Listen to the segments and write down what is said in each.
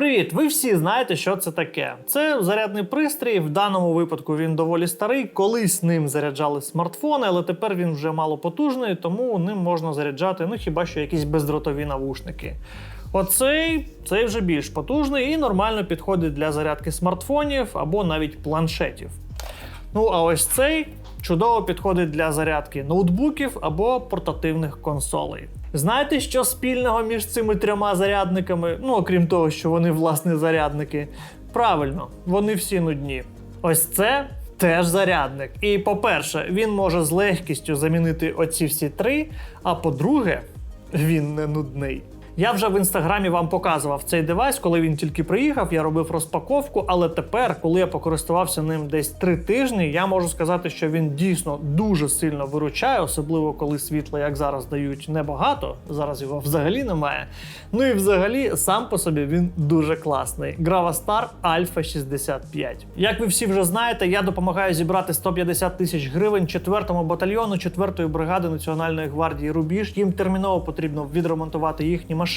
Привіт! Ви всі знаєте, що це таке. Це зарядний пристрій. В даному випадку він доволі старий. Колись ним заряджали смартфони, але тепер він вже мало потужний, тому ним можна заряджати ну хіба що якісь бездротові навушники. Оцей цей вже більш потужний і нормально підходить для зарядки смартфонів або навіть планшетів. Ну а ось цей чудово підходить для зарядки ноутбуків або портативних консолей. Знаєте, що спільного між цими трьома зарядниками? Ну, окрім того, що вони власне зарядники. Правильно, вони всі нудні. Ось це теж зарядник. І по-перше, він може з легкістю замінити оці всі три. А по-друге, він не нудний. Я вже в інстаграмі вам показував цей девайс, коли він тільки приїхав, я робив розпаковку. Але тепер, коли я покористувався ним десь три тижні, я можу сказати, що він дійсно дуже сильно виручає, особливо коли світла, як зараз дають, небагато. Зараз його взагалі немає. Ну і взагалі, сам по собі він дуже класний. Gravastar Alpha 65. Як ви всі вже знаєте, я допомагаю зібрати 150 тисяч гривень 4-му батальйону 4-ї бригади Національної гвардії Рубіж. Їм терміново потрібно відремонтувати їхні машини,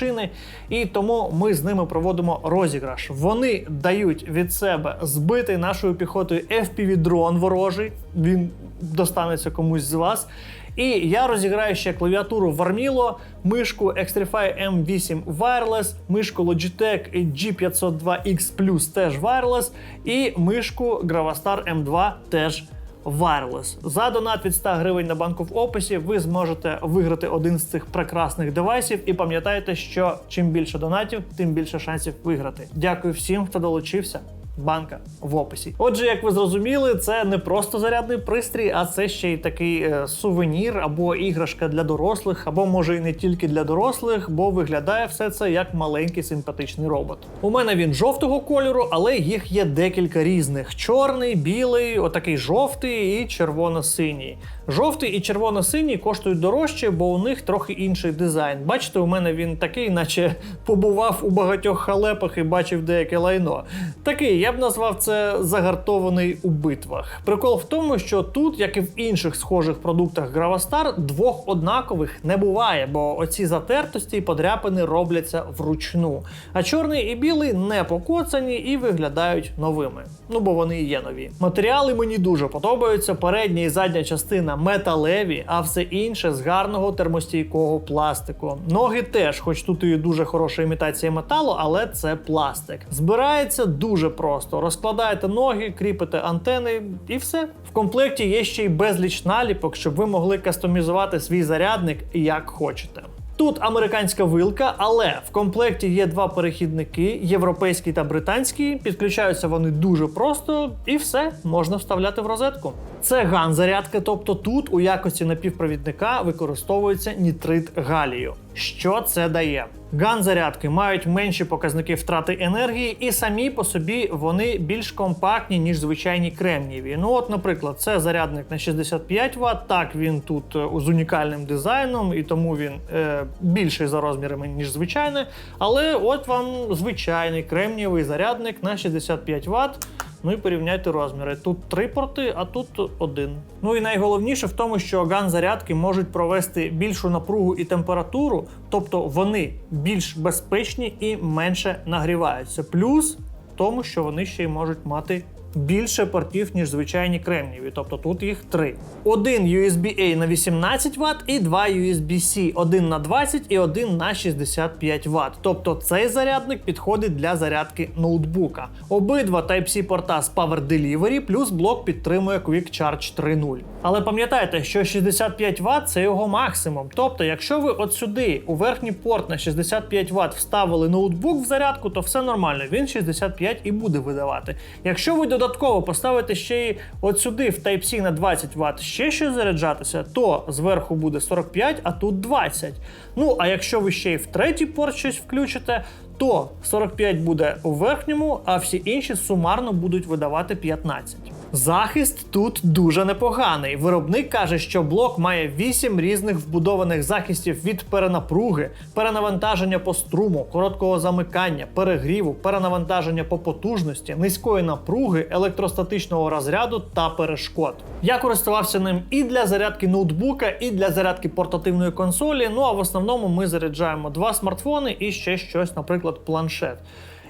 і тому ми з ними проводимо розіграш. Вони дають від себе збитий нашою піхотою FPV-дрон ворожий. Він достанеться комусь з вас. І я розіграю ще клавіатуру Varmilo, мишку Xtrify M8 Wireless, мишку Logitech G502X Plus теж Wireless, і мишку Gravastar M2 теж Wireless. За донат від 100 гривень на банку в описі ви зможете виграти один з цих прекрасних девайсів. І пам'ятайте, що чим більше донатів, тим більше шансів виграти. Дякую всім, хто долучився. Банка в описі. Отже, як ви зрозуміли, це не просто зарядний пристрій, а це ще й такий е, сувенір або іграшка для дорослих, або може і не тільки для дорослих, бо виглядає все це як маленький симпатичний робот. У мене він жовтого кольору, але їх є декілька різних: чорний, білий, отакий жовтий і червоно-синій. Жовтий і червоно-синій коштують дорожче, бо у них трохи інший дизайн. Бачите, у мене він такий, наче побував у багатьох халепах і бачив деяке лайно. Такий, я б назвав це загартований у битвах. Прикол в тому, що тут, як і в інших схожих продуктах Gravastar, двох однакових не буває, бо оці затертості і подряпини робляться вручну. А чорний і білий не покоцані і виглядають новими. Ну бо вони і є нові. Матеріали мені дуже подобаються. Передня і задня частина металеві, а все інше з гарного термостійкого пластику. Ноги теж, хоч тут і дуже хороша імітація металу, але це пластик. Збирається дуже просто. Розкладаєте ноги, кріпите антени і все. В комплекті є ще й безліч наліпок, щоб ви могли кастомізувати свій зарядник як хочете. Тут американська вилка, але в комплекті є два перехідники: європейський та британський. Підключаються вони дуже просто, і все можна вставляти в розетку. Це ган-зарядка, тобто тут у якості напівпровідника використовується нітрит галію. Що це дає? Ган-зарядки мають менші показники втрати енергії, і самі по собі вони більш компактні, ніж звичайні кремнієві. Ну, от, наприклад, це зарядник на 65 Вт. Так, він тут е, з унікальним дизайном, і тому він е, більший за розмірами, ніж звичайний. Але от вам звичайний кремнієвий зарядник на 65 Вт. Ну і порівняйте розміри. Тут три порти, а тут один. Ну і найголовніше в тому, що ган-зарядки можуть провести більшу напругу і температуру, тобто вони більш безпечні і менше нагріваються. Плюс в тому, що вони ще й можуть мати. Більше портів, ніж звичайні кремнієві, тобто тут їх три. Один USB-A на 18 Вт і два USB-C, один на 20 і один на 65 Вт. Тобто цей зарядник підходить для зарядки ноутбука. Обидва Type-C порта з Power Delivery, плюс блок підтримує Quick Charge 3.0. Але пам'ятайте, що 65 Вт це його максимум. Тобто, якщо ви от сюди у верхній порт на 65 Вт вставили ноутбук в зарядку, то все нормально, він 65 і буде видавати. Якщо ви додатково поставите ще й от сюди в Type-C на 20 Вт ще щось заряджатися, то зверху буде 45, а тут 20. Ну а якщо ви ще й в третій порт щось включите, то 45 буде у верхньому, а всі інші сумарно будуть видавати 15. Захист тут дуже непоганий. Виробник каже, що блок має 8 різних вбудованих захистів від перенапруги, перенавантаження по струму, короткого замикання, перегріву, перенавантаження по потужності, низької напруги, електростатичного розряду та перешкод. Я користувався ним і для зарядки ноутбука, і для зарядки портативної консолі. Ну а в основному ми заряджаємо два смартфони і ще щось, наприклад, планшет.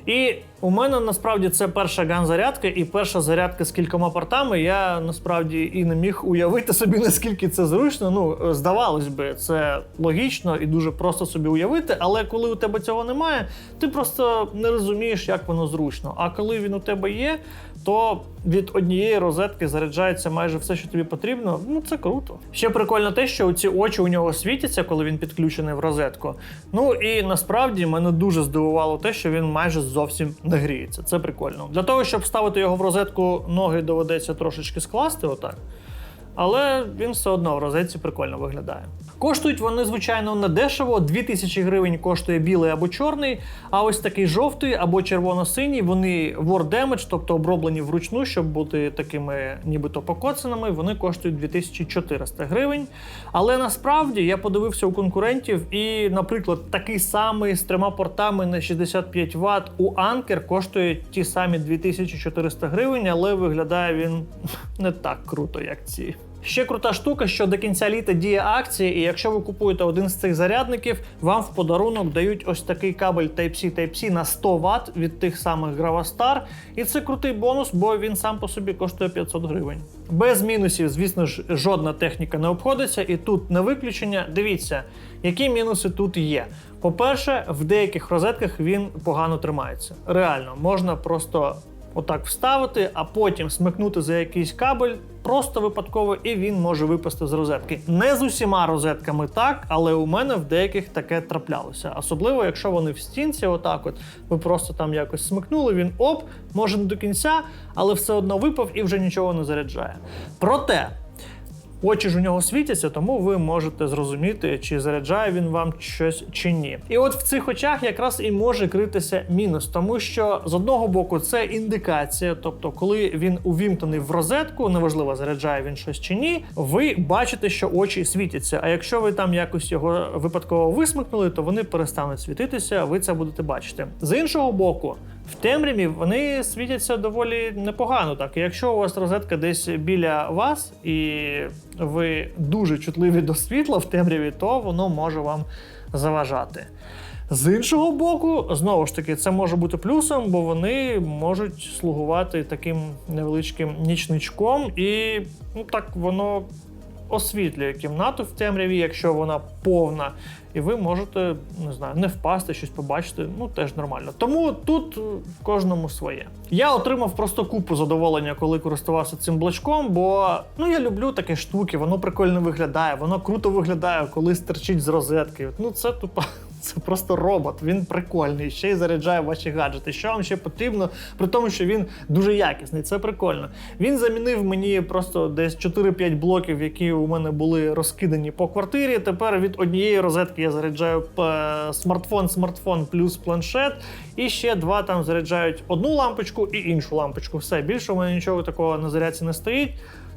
І у мене насправді це перша ган-зарядка і перша зарядка з кількома портами. Я насправді і не міг уявити собі, наскільки це зручно. Ну, здавалось би, це логічно і дуже просто собі уявити, але коли у тебе цього немає, ти просто не розумієш, як воно зручно. А коли він у тебе є, то від однієї розетки заряджається майже все, що тобі потрібно. Ну це круто. Ще прикольно те, що ці очі у нього світяться, коли він підключений в розетку. Ну і насправді мене дуже здивувало те, що він майже зовсім не гріється. Це прикольно. Для того, щоб ставити його в розетку, ноги доведеться трошечки скласти, отак. Але він все одно в розетці прикольно виглядає. Коштують вони, звичайно, не дешево. 2000 гривень коштує білий або чорний. А ось такий жовтий або червоно-синій. Вони war damage, тобто оброблені вручну, щоб бути такими нібито покоцаними. Вони коштують 2400 гривень. Але насправді я подивився у конкурентів, і, наприклад, такий самий з трьома портами на 65 Вт у Anker коштує ті самі 2400 гривень, але виглядає він не так круто, як ці. Ще крута штука, що до кінця літа діє акція, і якщо ви купуєте один з цих зарядників, вам в подарунок дають ось такий кабель Type-C Type-C на 100 Вт від тих самих Gravastar. І це крутий бонус, бо він сам по собі коштує 500 гривень. Без мінусів, звісно ж, жодна техніка не обходиться, і тут не виключення. Дивіться, які мінуси тут є. По-перше, в деяких розетках він погано тримається. Реально, можна просто отак вставити, а потім смикнути за якийсь кабель просто випадково, і він може випасти з розетки. Не з усіма розетками так, але у мене в деяких таке траплялося. Особливо, якщо вони в стінці, отак, от ви просто там якось смикнули, він оп, може не до кінця, але все одно випав і вже нічого не заряджає. Проте. Очі ж у нього світяться, тому ви можете зрозуміти, чи заряджає він вам щось чи ні. І от в цих очах якраз і може критися мінус, тому що з одного боку це індикація, тобто, коли він увімкнений в розетку, неважливо, заряджає він щось чи ні, ви бачите, що очі світяться. А якщо ви там якось його випадково висмикнули, то вони перестануть світитися, ви це будете бачити. З іншого боку. В темряві вони світяться доволі непогано. Так, якщо у вас розетка десь біля вас, і ви дуже чутливі до світла в темряві, то воно може вам заважати. З іншого боку, знову ж таки, це може бути плюсом, бо вони можуть слугувати таким невеличким нічничком, і ну так воно освітлює кімнату в темряві, якщо вона повна, і ви можете не знаю, не впасти, щось побачити. Ну теж нормально. Тому тут е, кожному своє. Я отримав просто купу задоволення, коли користувався цим блочком, бо ну я люблю такі штуки, воно прикольно виглядає, воно круто виглядає, коли стерчить з розетки. Ну це тупо. Це просто робот, він прикольний, ще й заряджає ваші гаджети. Що вам ще потрібно, при тому, що він дуже якісний, це прикольно. Він замінив мені просто десь 4-5 блоків, які у мене були розкидані по квартирі. Тепер від однієї розетки я заряджаю е, смартфон, смартфон плюс планшет, і ще два там заряджають одну лампочку і іншу лампочку. Все більше у мене нічого такого на зарядці не стоїть.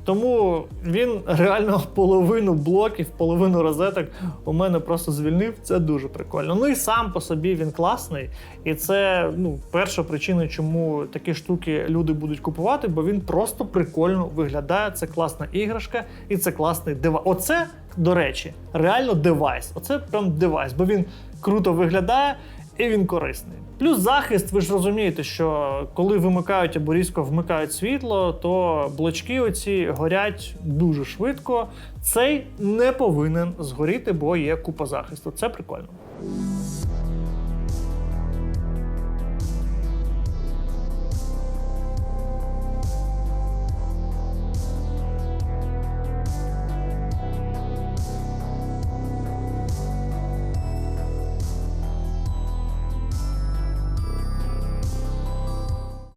Тому він реально половину блоків, половину розеток у мене просто звільнив. Це дуже прикольно. Ну і сам по собі він класний. І це ну, перша причина, чому такі штуки люди будуть купувати, бо він просто прикольно виглядає. Це класна іграшка і це класний девайс. Оце, до речі, реально девайс. Оце прям девайс, бо він круто виглядає і він корисний. Плюс захист, ви ж розумієте, що коли вимикають або різко вмикають світло, то блочки оці горять дуже швидко. Цей не повинен згоріти, бо є купа захисту. Це прикольно.